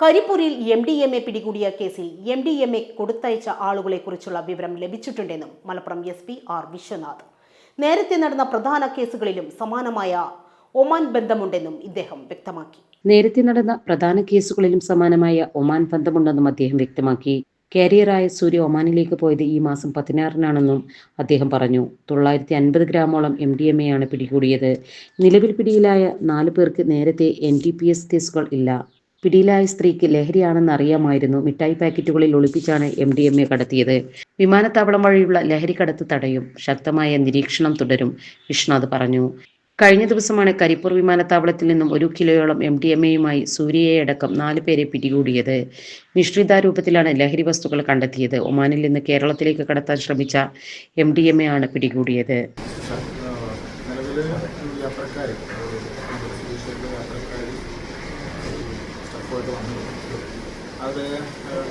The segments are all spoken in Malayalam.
കരിപ്പൂരിൽ എം ഡി എം എ പിടികൂടിയ കേസിൽ എം ഡി എം എ കൊടുത്തയച്ച ആളുകളെക്കുറിച്ചുള്ള വിവരം ലഭിച്ചിട്ടുണ്ടെന്നും Malappuram S P R Vishwanath. നേരത്തെ നടന്ന പ്രധാന കേസുകളിലും സമാനമായ ഒമാൻ ബന്ധമുണ്ടെന്നും ഇദ്ദേഹം വ്യക്തമാക്കി. നേരത്തെ നടന്ന പ്രധാന കേസുകളിലും സമാനമായ ഒമാൻ ബന്ധമുണ്ടെന്നും അദ്ദേഹം വ്യക്തമാക്കി. കാരിയറായ സൂര്യ ഒമാനിലേക്ക് പോയത് ഈ മാസം പതിനാറിനാണെന്നും അദ്ദേഹം പറഞ്ഞു. തൊള്ളായിരത്തി അൻപത് ഗ്രാമോളം എം ഡി എം എ ആണ് പിടികൂടിയത്. നിലവിൽ പിടിയിലായ നാലു പേർക്ക് നേരത്തെ എൻ ഡി പി എസ് കേസുകൾ ഇല്ല. പിടിയിലായ സ്ത്രീക്ക് ലഹരിയാണെന്ന് അറിയാമായിരുന്നു. മിഠായി പാക്കറ്റുകളിൽ ഒളിപ്പിച്ചാണ് എം ഡി എം എ കടത്തിയത്. വിമാനത്താവളം വഴിയുള്ള ലഹരി കടത്ത് തടയും. ശക്തമായ നിരീക്ഷണം തുടരും. വിഷ്ണുനാഥ് പറഞ്ഞു. കഴിഞ്ഞ ദിവസമാണ് കരിപ്പൂർ വിമാനത്താവളത്തിൽ നിന്നും ഒരു കിലോയോളം എം ഡി എം എയുമായി സൂര്യയടക്കം നാല് പേരെ പിടികൂടിയത്. മിശ്രിത രൂപത്തിലാണ് ലഹരി വസ്തുക്കൾ കണ്ടെത്തിയത്. ഒമാനിൽ നിന്ന് കേരളത്തിലേക്ക് കടത്താൻ ശ്രമിച്ച എം ഡി എം എ ആണ് പിടികൂടിയത്. സ്റ്റഫായിട്ട് വന്നു. അത്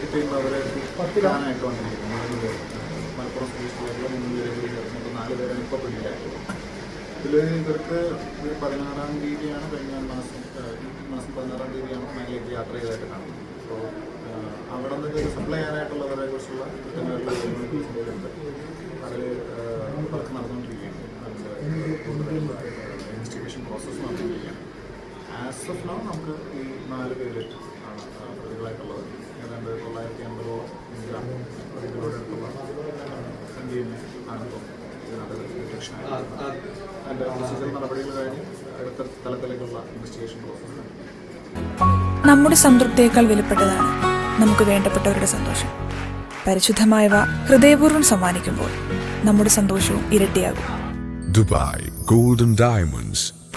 ടിക്കറ്റ് അവർ അവരെ കാണാനായിട്ട് വന്നിരിക്കുന്നു. നാല് പേര് മലപ്പുറം സ്വദേശികളായിട്ടുള്ള മൂന്ന് പേരെ കൂടി ചേർന്നിട്ട് നാല് പേരാണ് ഇപ്പോൾ പിടിയിലായിട്ടുള്ളത് ഇതിൽ ഇവർക്ക് ഒരു പതിനാറാം തീയതിയാണ് കഴിഞ്ഞ മാസം ഈ മാസം പതിനാറാം തീയതിയാണ് ഒമാനിലേക്ക് യാത്ര ചെയ്തതായിട്ട് കാണുന്നത്. അപ്പോൾ അവിടെ നിന്ന് സപ്ലൈ ചെയ്യാനായിട്ടുള്ളവരെ കുറിച്ചുള്ള കൃത്യമായിട്ടുള്ള അതിൽ അത് വർക്ക് നടന്നുകൊണ്ടിരിക്കുകയാണ് ആസ് ഓഫ് നോ നമുക്ക് ഈ നാല് പേര് ആണ് പ്രതികളായിട്ടുള്ളത്. ഏതാണ്ട് തൊള്ളായിരത്തി അമ്പതോളം ഗ്രാം ആണ് ഇപ്പോൾ ഇതിനകത്ത് ഡിറ്റക്ഷൻ അതിന്റെ പ്രൊസീജിയർ നടപടികൾ കഴിഞ്ഞ് അടുത്ത തലത്തിലേക്കുള്ള ഇൻവെസ്റ്റിഗേഷൻ പ്രോസസ്സ് നമ്മുടെ സംതൃപ്തിയേക്കാൾ വിലപ്പെട്ടതാണ് നമുക്ക് വേണ്ടപ്പെട്ടവരുടെ സന്തോഷം. പരിശുദ്ധമായവ ഹൃദയപൂർവം സമ്മാനിക്കുമ്പോൾ നമ്മുടെ സന്തോഷവും ഇരട്ടിയാകും. Dubai golden Diamonds,